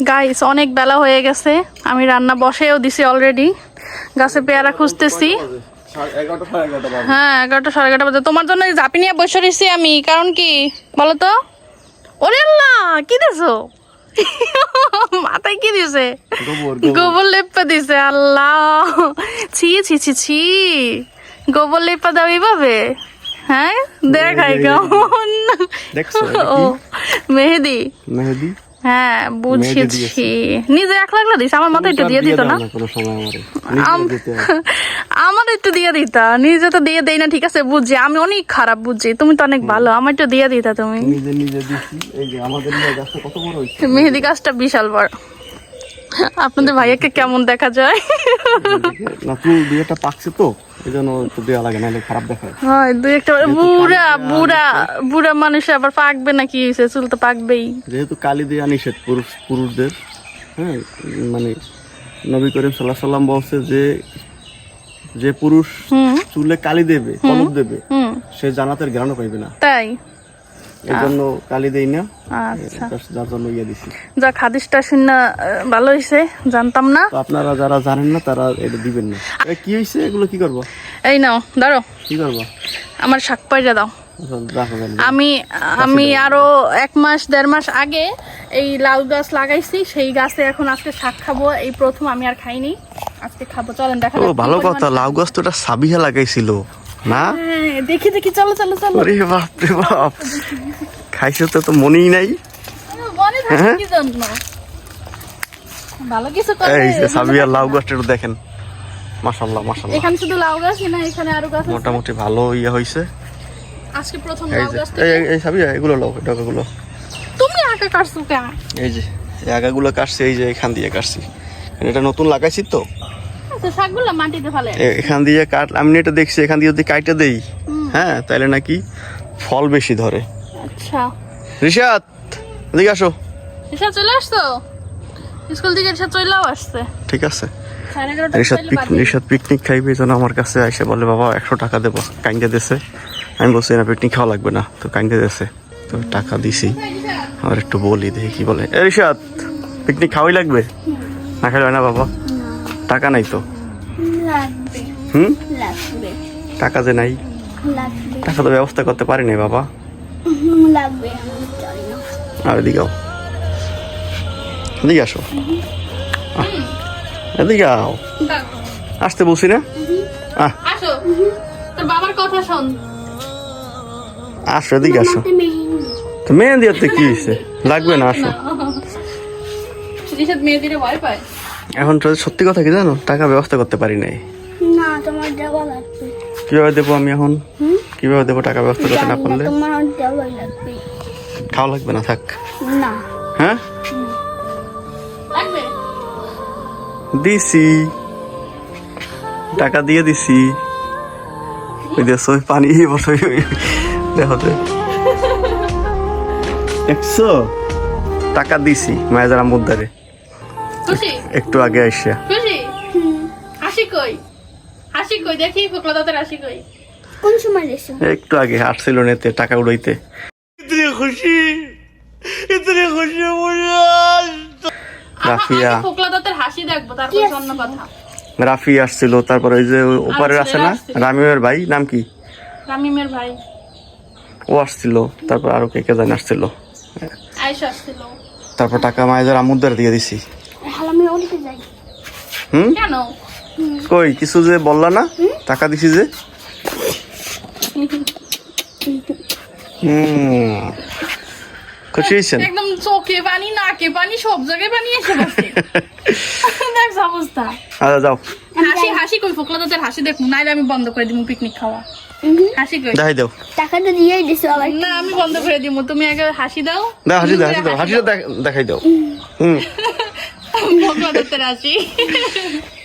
Guys অনেক বেলা হয়ে গেছে। আমি রান্না বসেও দিছি অলরেডি গাছে পেয়ারা খুঁজতেছি। হ্যাঁ এগারোটা সাড়ে এগারোটা বাজে। তোমার জন্য জাপি নিয়ে বসে রয়েছি আমি কারণ কি? বলো তো? ওরে আল্লাহ কি দিছো? মাথায় কি দিছে? গোবর লেপা দিছে আল্লাহ। ছি ছি ছি ছি। গোবর লেপা দাও এইভাবে। হ্যাঁ দেখাই কেমন। ও মেহেদি। মেহেদি? হ্যাঁ বুঝেছি। নিজে একলা দিস আমার মতো একটু দিয়ে দিত না? আমারে। আম- আমার একটু দিয়ে দিতা। নিজে তো দিয়ে দেই না ঠিক আছে বুঝছি। আমি অনেক খারাপ বুঝছি। তুমি তো অনেক ভালো। আমার একটু দিয়ে দিতা তুমি। মেহেদি গাছটা বিশাল বড়। আপনাদের ভাইয়াকে কেমন দেখা যায়? না দুইটা পাকছে তো এই জন্য একটু দেওয়া লাগে নাহলে খারাপ দেখায়। হয় দুই একটা বুড়া বুড়া বুড়া মানুষ আবার পাকবে না কি হয়েছে চুল তো পাকবেই। যেহেতু কালি দেওয়া নিষেধ পুরুষ পুরুষদের হ্যাঁ মানে নবী করিম সাল্লাহ সাল্লাম বলছে যে যে পুরুষ চুলে কালি দেবে কলপ দেবে সে জানাতের জ্ঞানও পাইবে না। তাই? এই জন্য কালি দেই না। আচ্ছা। যার জন্য ইয়ে দিছি। যাক হাদিসটা শুনে ভালো হয়েছে জানতাম না। আপনারা যারা জানেন না তারা এটা দিবেন না। কি হয়েছে এগুলো কি করব? এই নাও দাঁড়ো কি করব? আমার শাক পাইরা দাও। আচ্ছা। আমি আমি আরও এক মাস দেড় মাস আগে এই লাউ গাছ লাগাইছি সেই গাছে এখন আজকে শাক খাব। এই প্রথম আমি আর খাইনি। আজকে খাব। চলেন দেখা ভালো কথা লাউ গাছ তো এটা সাবিহা লাগাইছিল। না? হ্যাঁ, দেখি দেখি চলো চলো চলো। ওরে বাপ রে বাপ। খাইছো তো তো মনেই নাই? থাকে কি জন্য ভালো কিছু এই যে সাবিহা লাউ গাছটা দেখেন। এখানে শুধু লাউ গাছ না এখানে আরও গাছ মোটামুটি ভালো ইয়ে হয়েছে আজকে প্রথম এই লাউ যে গাছ এই এই- এই এগুলো ডগাগুলো তুমি আঁকা কাটছো কেন? এই যে এই আগাগুলো কাটছি এই যে এখান দিয়ে কাটছি। এটা নতুন লাগাইছি তো। শাকগুলো মাটিতে ফেলে। এখান দিয়ে কাট আমি এটা দেখছি এখান দিয়ে যদি কাইটা দেই হ্যাঁ তাহলে নাকি ফল বেশি ধরে। আচ্ছা। রিশাদ এদিকে আসো। চলে আসছো? স্কুল থেকে এসে চলেও আসছে। ঠিক আছে। রিশাদ চাইলে রিশাদ পিকনিক খাইবে এই জন্য আমার কাছে এসে বলে বাবা একশো টাকা দেবো। কাইন্দে দেছে আমি বলছি না পিকনিক খাওয়া লাগবে না। তো কাইন্দে দেছে তো টাকা দিছি। আর একটু বলি দেখি কি বলে। এ রিশাদ পিকনিক খাওয়াই লাগবে? না খাইলে হয় না বাবা? টাকা নাই তো? হুম? টাকা যে নাই? টাকা তো ব্যবস্থা করতে পারি নাই বাবা। হুম, লাগবে। আমি জানি না। আর এদিকে এদিকে আসো। এদিকে আও। আসতে বলছি না? আহ। আসো। তোর বাবার কথা শোন। আসো এদিকে আসো। মেহেন্দি। মেহেন্দি কি লাগবে না আসো। মেয়েদিরে ভয় পায়? এখন তো সত্যি কথা কি জানো? টাকা ব্যবস্থা করতে পারি নাই। না তোমার দেওয়া লাগবে। কীভাবে দেবো আমি এখন? কীভাবে দেবো টাকা ব্যবস্থা করতে না পারলে তোমার দেওয়া লাগবে। খাওয়া লাগবে না থাক। না। হ্যাঁ? লাগবে দিছি। টাকা দিয়ে দিছি। ওই দেখছ পানি বসে দেখো তো। দেখছ? টাকা দিছি মায়ের মুদ্দারে খুশি একটু আগে আসিয়া খুশি? হাসি কই? হাসি কই? দেখি ফোকলা দাঁতের হাসি কই। কোন সময় এসো একটু আগে হাঁটছিল নেতে টাকা উড়াইতে। খুশি? রাফিয়া। ফোকলা দাঁতের হাসি দেখব তারপর অন্য কথা। রাফি আসছিল তারপরে ওই যে ওপারে আছে না? আসছিল। রামিমের ভাই নাম কি? রামিমের ভাই। ও আসছিল তারপর আরও কে কে জানি আসছিল। আসছিল। তারপর টাকা মায়ের আমুদ্দার দিয়ে দিছি। আমি ওদিকে যাই। হুম? কেন? কই কিছু যে বললা না? টাকা দিছি যে? হুম। খুশি হয়েছেন? একদম চোখে পানি নাকে পানি সব জায়গায় পানি এসে বসে দেখ অবস্থা? আচ্ছা যাও। হাসি হাসি কই? ফোকলা দাঁতের হাসি দেখব নাইলে আমি বন্ধ করে দিব পিকনিক খাওয়া। হাসি কই? দাও। টাকা তো দিয়েই দিছো আবার। না আমি বন্ধ করে দিব তুমি আগে হাসি দাও। দাও হাসি দাও হাসি দাও হাসিটা দেখাই দাও। হুম। দাঁতের হাসি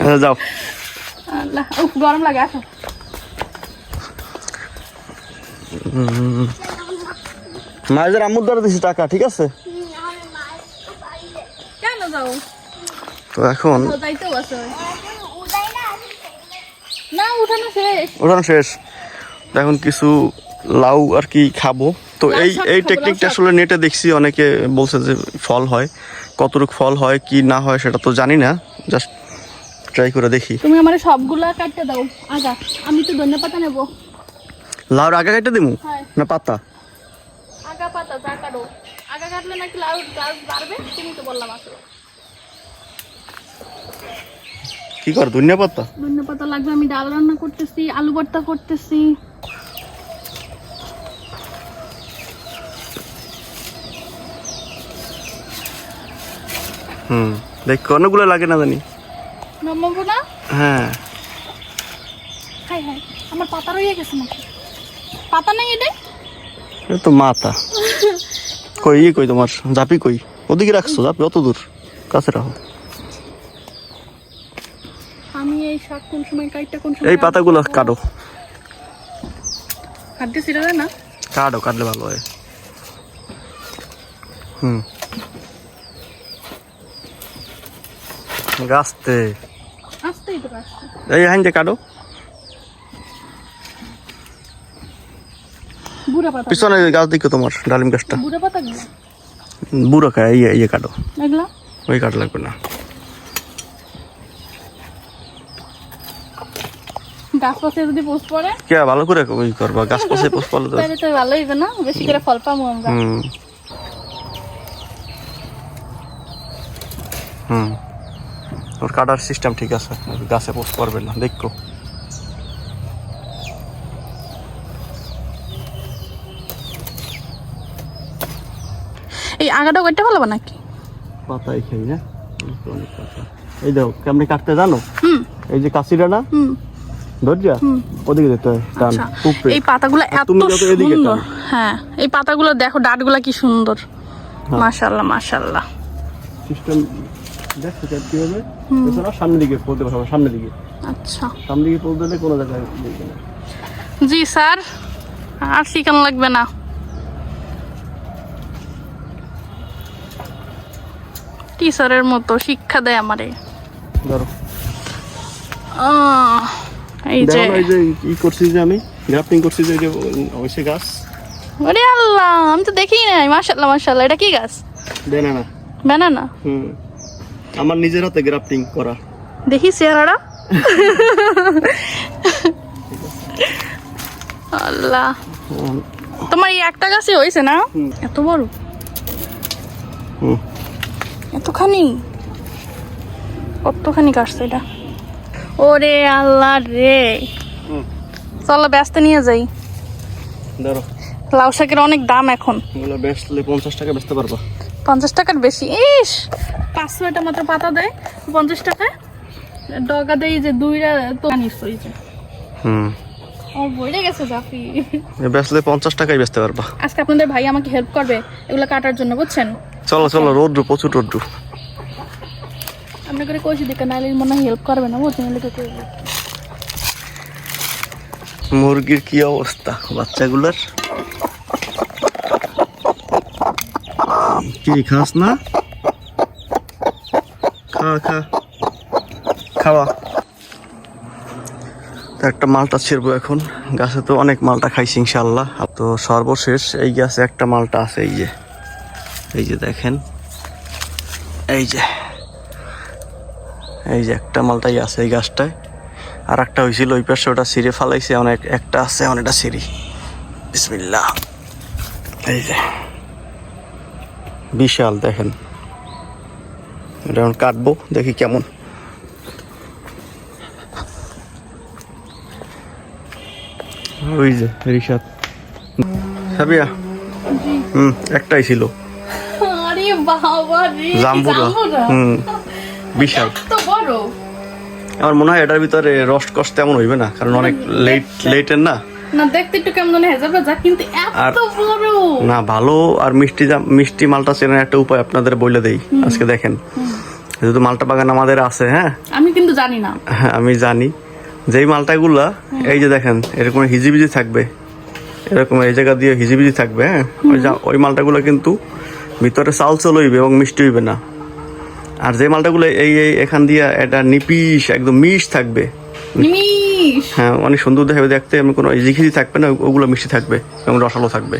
আচ্ছা যাও আল্লাহ গরম লাগে আসো মায়ের আমুদ্দার দিছি টাকা ঠিক আছে? কেন যাও তো এখন না উঠানো শেষ ওঠানো শেষ এখন কিছু লাউ আর কি খাব। তো এই এই টেকনিকটা আসলে নেটে দেখছি অনেকে বলছে যে ফল হয়। কতটুকু ফল হয় কি না হয় সেটা তো জানি না। জাস্ট ট্রাই করে দেখি। তুমি আমার সবগুলা কাটতে দাও। আগা আমি তো ধনে পাতা নেব। লাউর আগা কাটতে দিমু? হ্যাঁ। না পাতা? আগা পাতা যা কাটো। আগা কাটলে নাকি লাউ গাছ বাড়বে? তুমি তো বললাম আসলে। কি কর ধনিয়া পাতা? ধনে পাতা লাগবে আমি ডাল রান্না করতেছি আলু ভর্তা করতেছি। হুম। দেখ অনেকগুলো লাগে না জানি? নামাবো না হ্যাঁ। হাই হাই আমার পাতা রয়ে গেছে নাকি? পাতা নেই এটা এ তো মাথা। কই ইয়ে কই তোমার? জাপি কই? ওদিকে রাখছো জাপি অত দূর। কাছে রাখো। আমি এই শাক কোন সময় কাটটা কোন সময় এই পাতাগুলো কাটো। খাদ্য ছিঁড়ে না? কাটো কাটলে ভালো হয়। হুম। গাছতে এই হাইন কাটো। পিছনে গাছ দিকে তোমার ডালিম গাছটা। বুড়া খায় ইয়ে ইয়ে কাটো। ওই কাট লাগবে না। গাছ পাশে যদি পোস্ট পড়ে? কে ভালো করে ওই করবা গাছ পাশে পোষ পালে তো তাহলে তো ভালো হইবে না? বেশি করে ফল পাবো আমরা। হুম। হুম। ওর কাটার সিস্টেম ঠিক আছে গাছে পোষ করবে না দেখো। এই আগাটা ভালো নাকি? পাতাই খাই না? অনেক পাতা। এই দেখো কেমনি কাটতে জানো? এই যে কাশিটা না? ধৈর্যা? ওদিকে যেতে হয় টান আচ্ছা এই পাতাগুলো এত সুন্দর। হ্যাঁ এই পাতাগুলো দেখো ডাটগুলো কি সুন্দর। হ্যাঁ। মাশাল্লাহ মাশাল্লাহ সিস্টেম দেখো কি হবে? এছাড়া সামনের দিকে পড়তে পারব সামনের দিকে। আচ্ছা। সামনের দিকে পড়তে দিলে কোনো জায়গায় জি স্যার। আর শিখানো লাগবে না? টিচারের মতো শিক্ষা দেয় আমারে। ধরো। এই যে। এই যে ই যে আমি গ্রাফটিং যে গাছ। ওরে আল্লাহ আমি তো দেখি নাই মাশাল্লাহ মাশাল্লাহ এটা কি গাছ? দেয় না না ব্যানানা হুম। আমার নিজের হাতে গ্রাফটিং করা। দেখি চেহারাটা। আল্লাহ। তোমার এই একটা গাছই হয়েছে না? এত বড়? এতখানি? কতখানি কাটছে এটা? ওরে আল্লাহ রে। চলো ব্যস্ত নিয়ে যাই। ধরো। লাউ শাকের অনেক দাম এখন। বেচলে পঞ্চাশ টাকা বেচতে পারবা। পঞ্চাশ টাকার বেশি? ইস! পাঁচশো এটা মাত্র পাতা দেয় পঞ্চাশ টাকায় ডগা দেয় যে দুইটা তো আনিস ওই যে। হুম। গেছে জাফি। এ বেচলে পঞ্চাশ টাকাই বেচতে পারবা। আজকে আপনাদের ভাই আমাকে হেল্প করবে এগুলো কাটার জন্য বুঝছেন? চলো চলো রোদ্রু প্রচুর রোদ্রু। করে কইছি দেখে নাইলে মনে হয় হেল্প করবে না বুঝছেন এগুলো করবে মুরগির কি অবস্থা? বাচ্চাগুলোর? কি খাস না? খা খাওয়া। তো একটা মালটা ছিড়বো এখন। গাছে তো অনেক মালটা খাইছি ইনশাল্লাহ তো সর্বশেষ এই গাছে একটা মালটা আছে, এই যে। এই যে দেখেন। এই যে। এই যে একটা মালটাই আছে এই গাছটায়। আর একটা হয়েছিল ওই পাশে, ওটা ছিঁড়ে ফালাইছে। অনেক একটা আছে, অনেকটা সিঁড়ি বিসমিল্লাহ। এই যে। বিশাল দেখেন। এটা এখন কাটবো দেখি কেমন। ওই যে রিসাদ সাবিয়া হুম একটাই ছিল। আরে বাবা রে জাম্বুরা হুম বিশাল। তো বড়। আমার মনে হয় এটার ভিতরে রস কষ তেমন হইবে না কারণ অনেক লেট লেটের না। না দেখতে একটু কেমন জানি হেজাবে যা কিন্তু এত বড়। না ভালো আর মিষ্টি মিষ্টি মালটা চেনার একটা উপায় আপনাদের বলে দেই আজকে দেখেন। যেহেতু মালটা বাগান আমাদের আছে হ্যাঁ? আমি কিন্তু জানি না। হ্যাঁ, আমি জানি। যেই মালটাগুলা এই যে দেখেন এরকম হিজিবিজি থাকবে। এরকম এই জায়গা দিয়ে হিজিবিজি থাকবে হ্যাঁ? ওই ওই মালটাগুলো কিন্তু ভিতরে চাল চল হইবে এবং মিষ্টি হইবে না। আর যে মালটাগুলো এই এই এখান দিয়ে এটা নিপিস একদম মিশ থাকবে। নিমিষ হ্যাঁ অনেক সুন্দর দেখাবে দেখতে এমন কোনো ইজিখিজি থাকবে না ওগুলো মিষ্টি থাকবে এবং রসালো থাকবে।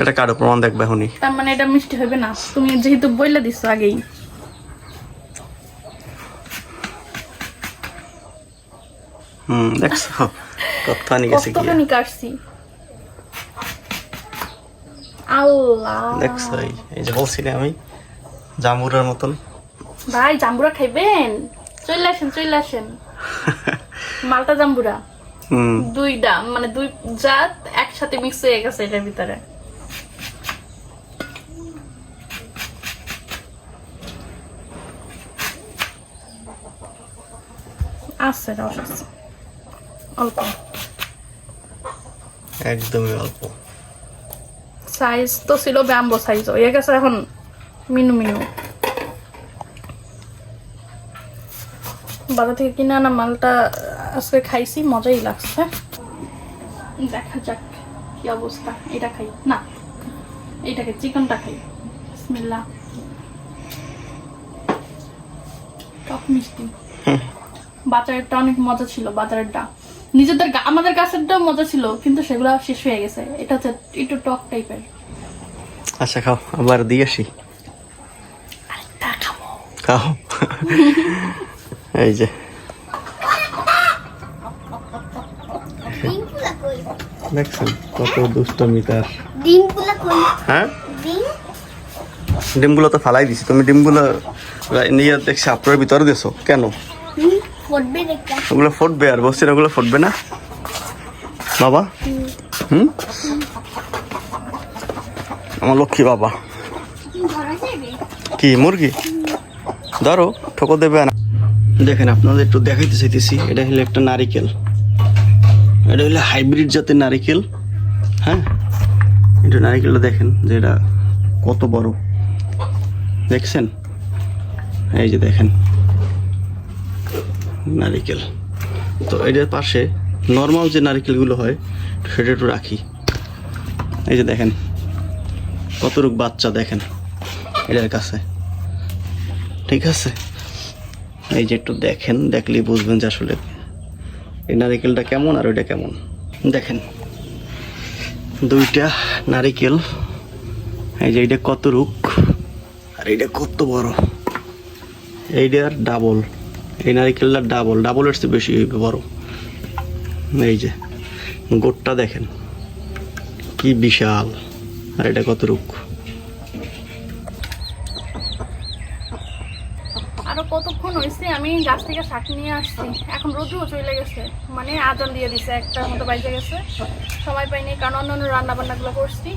এটা কারও প্রমাণ দেখবে এখনই। তার মানে এটা মিষ্টি হবে না। তুমি যেহেতু বইলে দিছো আগেই। হুম দেখছ? কতখানি গেছে কি কতখানি কাটছি। আল্লাহ। দেখছ? এই এই যে বলছি না আমি জামুরার মতন। ভাই জাম্বুরা খাইবেন? চলে আসেন চলে আসেন। মালটা জাম্বুরা। দুইটা মানে দুই জাত একসাথে মিক্স হয়ে গেছে এটার ভিতরে। আছে রস আছে। অল্প। একদমই অল্প। সাইজ তো ছিল ব্যাম্বো সাইজ হয়ে গেছে এখন মিনু মিনু। বাজার থেকে কিনে আনা মালটা আজকে খাইছি মজাই লাগছে। দেখা যাক কি অবস্থা। এটা খাই। না এইটাকে চিকেনটা খাই। বিসমিল্লাহ। টক মিষ্টি। বাজারেরটা অনেক মজা ছিল বাজারেরটা। নিজেদের আমাদের গাছেরটাও মজা ছিল কিন্তু সেগুলো শেষ হয়ে গেছে। এটা হচ্ছে একটু টক টাইপের। আচ্ছা খাও আবার দিয়ে আসি। খাও। এই যে। দেখছেন কত দুষ্টমি তার হ্যাঁ? ডিমগুলো তো ফালাই দিছি। তুমি ডিমগুলো নিয়ে দেখছি আপনার ভিতরে দিছো কেন? ওগুলো ফুটবে আর বলছি ওগুলো ফুটবে না? বাবা? হুম? আমার লক্ষ্মী বাবা। কি মুরগি? ধরো ঠোকো দেবে না। দেখেন, আপনাদের একটু দেখাইতে চাইতেছি, এটা হলো একটা নারিকেল। এটা হলো হাইব্রিড জাতের নারিকেল হ্যাঁ? এটা নারিকেলটা দেখেন যে এটা কত বড়। দেখছেন? এই যে দেখেন, নারিকেল। তো এটার পাশে নর্মাল যে নারিকেলগুলো হয়, সেটা একটু রাখি। এই যে দেখেন, কতটুক বাচ্চা দেখেন, এটার কাছে। ঠিক আছে? এই যে একটু দেখেন, দেখলেই বুঝবেন যে আসলে এই নারিকেলটা কেমন আর ওইটা কেমন। দেখেন, দুইটা নারিকেল, এই যে এইটা কত রুক আর এইটা কত বড়। এইটার ডাবল, এই নারিকেলটা ডাবল, ডাবলের চেয়ে বেশি বড়। এই যে, গোটটা দেখেন, কি বিশাল। আর এটা কত রুক আরও কতক্ষণ হয়েছে আমি গাছ থেকে শাক নিয়ে আসছি। এখন রোদও চলে গেছে। মানে আজান দিয়ে দিছে একটার মতো বাইজে গেছে। সময় পাইনি কারণ অন্য অন্য রান্না বান্নাগুলো করছি।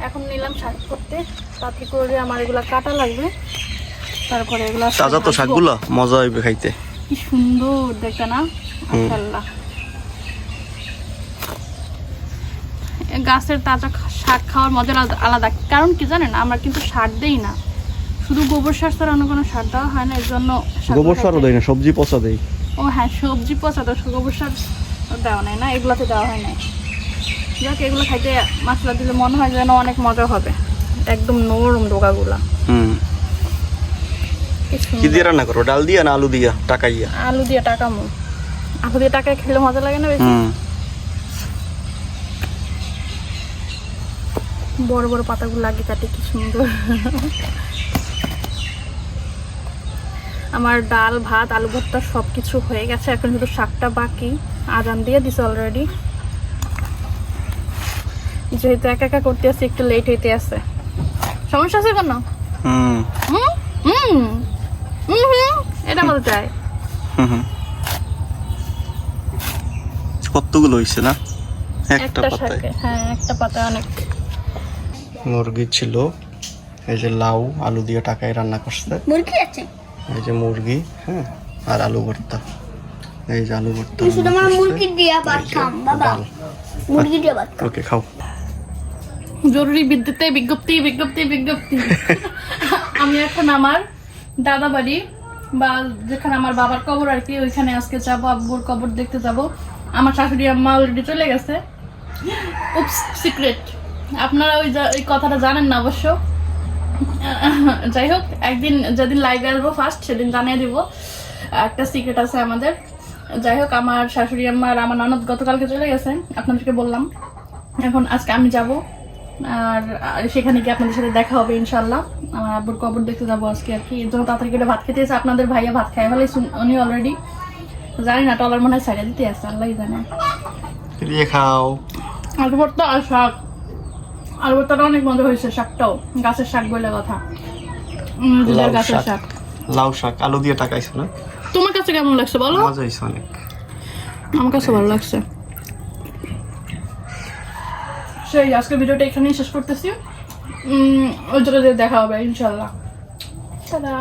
এখন নিলাম শাক করতে তাতে করে আমার এগুলা কাটা লাগবে। তারপরে এগুলো তাজা তো শাকগুলো মজা হইবে খাইতে। কি সুন্দর দেখতে না? এ গাছের তাজা শাক খাওয়ার মজা আলাদা- আলাদা কারণ কি জানেন আমরা কিন্তু সার দেই না। শুধু গোবর সার ছাড়া অন্য কোনো সার দেওয়া হয় না এর জন্য গোবর সারও দেয় না সবজি পচা দেয়। ও হ্যাঁ সবজি পচা তো গোবর সার দেওয়া নাই না এগুলোতে দেওয়া হয় নাই। যাক এগুলো খাইতে মশলা দিলে মনে হয় যেন অনেক মজা হবে। একদম নরম ডোকাগুলা হুম। কি দিয়ে রান্না করো ডাল দিয়া না আলু দিয়া টাকাইয়া আলু দিয়ে টাকা মো আলু দিয়ে টাকায় খেলে মজা লাগে না বেশি? বড় বড় পাতাগুলো লাগে কাটে কি সুন্দর। আমার ডাল ভাত আলু ভর্তা সব কিছু হয়ে গেছে। এখন শুধু শাকটা বাকি। আজান দিয়ে দিছে অলরেডি যেহেতু একা একা করতে আসছে একটু লেট হইতে আছে। সমস্যা আছে কোনো? হুম। হুম? হুম? হুম হুম? এটা বলতে চাই হুম হুম। কতগুলো হয়েছে না? একটা একটা পাতায়। হ্যাঁ একটা পাতায় অনেক। মুরগি ছিল এই যে লাউ আলু দিয়ে টাকায় রান্না করছে। মুরগি আছে? এই যে মুরগি হ্যাঁ আর আলু ভর্তা। এই যে আলু ভর্তা শুধু আমার মুরগি দিয়ে ভাত খাম বাবা। মুরগি দিয়ে ভাত ওকে খাও। জরুরি বিদ্যুতে বিজ্ঞপ্তি বিজ্ঞপ্তি বিজ্ঞপ্তি। আমি এখন আমার দাদা বাড়ি বা যেখানে আমার বাবার কবর আর কি ওইখানে আজকে যাব আব্বুর কবর দেখতে যাব। আমার শাশুড়ি আম্মা অলরেডি চলে গেছে। উপস সিক্রেট আপনারা ওই কথাটা জানেন না অবশ্য। যাই হোক একদিন যেদিন লাইভে আসব ফার্স্ট সেদিন জানিয়ে দিব। একটা সিক্রেট আছে আমাদের। যাই হোক আমার শাশুড়ি আম্মা আর আমার ননদ গতকালকে চলে গেছে। আপনাদেরকে বললাম এখন আজকে আমি যাব। আর আর সেখানে গিয়ে আপনাদের সাথে দেখা হবে ইনশাল্লাহ আমার আব্বুর কবর দেখতে যাব আজকে আর কি। এর জন্য তাড়াতাড়ি করে ভাত খেতে এসে আপনাদের ভাইয়া ভাত খাই ফেলে উনি অলরেডি জানি না টলার মনে হয় সাইডে দিতে আসছে আল্লাহ জানে। খাও। আলু ভর্তা আর শাক। আলু ওটা অনেক বন্ধ হয়েছে শাকটাও। গাছের শাক বলে কথা। লাউ গাছের শাক। শাক। লাউ শাক আলু দিয়ে টাকাইছো না? তোমার কাছে কেমন লাগছে বলো? মজা হয়েছে অনেক। আমার কাছে ভালো লাগছে। সেই আজকে ভিডিওটা এখানেই শেষ করতেছি। উম, ওই জায়গায় দেখা হবে ইনশাল্লাহ। তারা